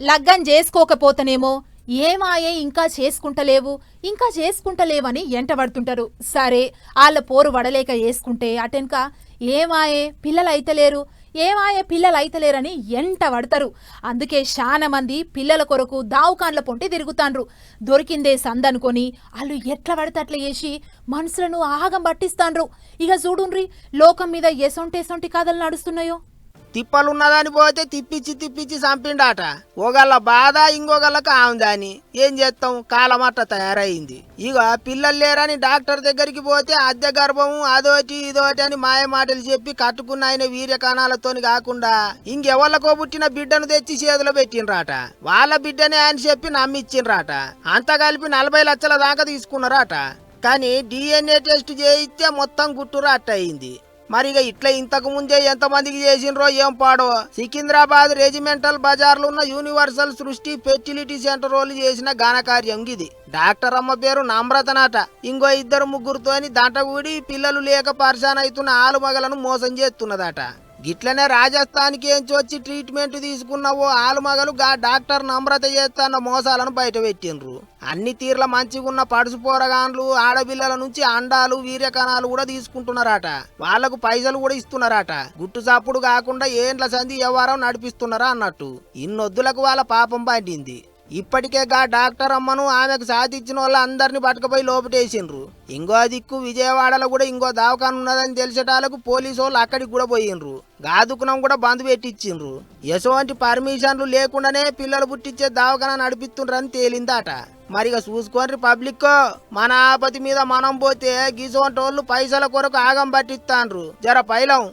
లగ్గం చేసుకోకపోతేనేమో ఏమాయే ఇంకా చేసుకుంటలేవు ఇంకా చేసుకుంటలేవని ఎంటబడుతుంటారు. సరే వాళ్ళ పోరు వడలేక వేసుకుంటే అటెనక ఏమాయే పిల్లలు అయితలేరు ఏమాయే పిల్లలు అయితలేరని ఎంట పడతారు అందుకే చాలా మంది పిల్లల కొరకు దావుకాన్ల పొంటి తిరుగుతాండ్రు. దొరికిందే సందనుకొని వాళ్ళు ఎట్లా పడితే అట్లా చేసి మనుషులను ఆగం పట్టిస్తాండ్రు. ఇక చూడుండ్రి లోకం మీద ఎసొంటి ఎసొంటి కథలు నడుస్తున్నాయో? తిప్పలున్నదని పోతే తిప్పించి తిప్పించి చంపిండాట. ఒకళ్ళ బాధ ఇంకొకళ్ళకి ఆముదాని. ఏం చేస్తాం? కాలమట్ట తయారైంది. ఇక పిల్లలు లేరని డాక్టర్ దగ్గరికి పోతే అద్దె గర్భము అదోటి ఇదోటి అని మాయ మాటలు చెప్పి కట్టుకున్న ఆయన వీర్యకణాలతోని కాకుండా ఇంకెవళ్ళకో పుట్టిన బిడ్డను తెచ్చి చేతిలో పెట్టినరాట వాళ్ళ బిడ్డనే అని చెప్పి నమ్మిచ్చిండ్రాట. అంతా కలిపి నలభై లక్షల దాకా తీసుకున్నారట. కానీ డిఎన్ఏ టెస్ట్ చేయిస్తే మొత్తం గుట్టురాట అయింది మరి ఇక ఇట్లా ఇంతకు ముందే ఎంతమందికి చేసిండ్రో ఏం పాడో? సికింద్రాబాద్ రెజిమెంటల్ బజార్లో ఉన్న యూనివర్సల్ సృష్టి ఫెర్టిలిటీ సెంటర్ వాళ్ళు చేసిన ఘనకార్యం ఇది. డాక్టర్ అమ్మ పేరు నమ్రతనాట. ఇంకో ఇద్దరు ముగ్గురుతోని దంటగూడి పిల్లలు లేక పరిశాన్ అవుతున్న ఆలుమగలను మోసం చేస్తున్నదట. గిట్లనే రాజస్థాన్కి ఏంచి వచ్చి ట్రీట్మెంట్ తీసుకున్న ఓ ఆలుమగలు గా డాక్టర్ నమ్రత చేస్తున్న మోసాలను బయట పెట్టిండ్రు. అన్ని తీర్ల మంచిగున్న పడుసు పోరగాన్లు ఆడపిల్లల నుంచి అండాలు వీర్యకణాలు కూడా తీసుకుంటున్నారట. వాళ్ళకు పైసలు కూడా ఇస్తున్నారట. గుట్టు చప్పుడు కాకుండా ఏండ్ల సంధి వ్యవహారం నడిపిస్తున్నారా అన్నట్టు. ఇన్నొద్దులకు వాళ్ళ పాపం పండింది. ఇప్పటికే గా డాక్టర్ అమ్మను ఆమెకు సాధించిన వాళ్ళ అందరిని పట్టుకుపోయి లోపటేసిండ్రు. ఇంకో దిక్కు విజయవాడలో కూడా ఇంకో దవాఖాన ఉన్నదని తెలిసేటాలకు పోలీసు వాళ్ళు అక్కడికి కూడా పోయిండ్రు. గాదుకునం కూడా బంద్ పెట్టించిండ్రు. ఎటువంటి పర్మిషన్లు లేకుండానే పిల్లలు పుట్టించే దావకాన నడిపిస్తుండ్రని తేలిందట. మరిగా చూసుకోండి పబ్లిక్ మన ఆపతి మీద మనం పోతే గిసోంటోళ్ళు పైసల కొరకు ఆగం పట్టిస్తాండ్రు. జర పైలం.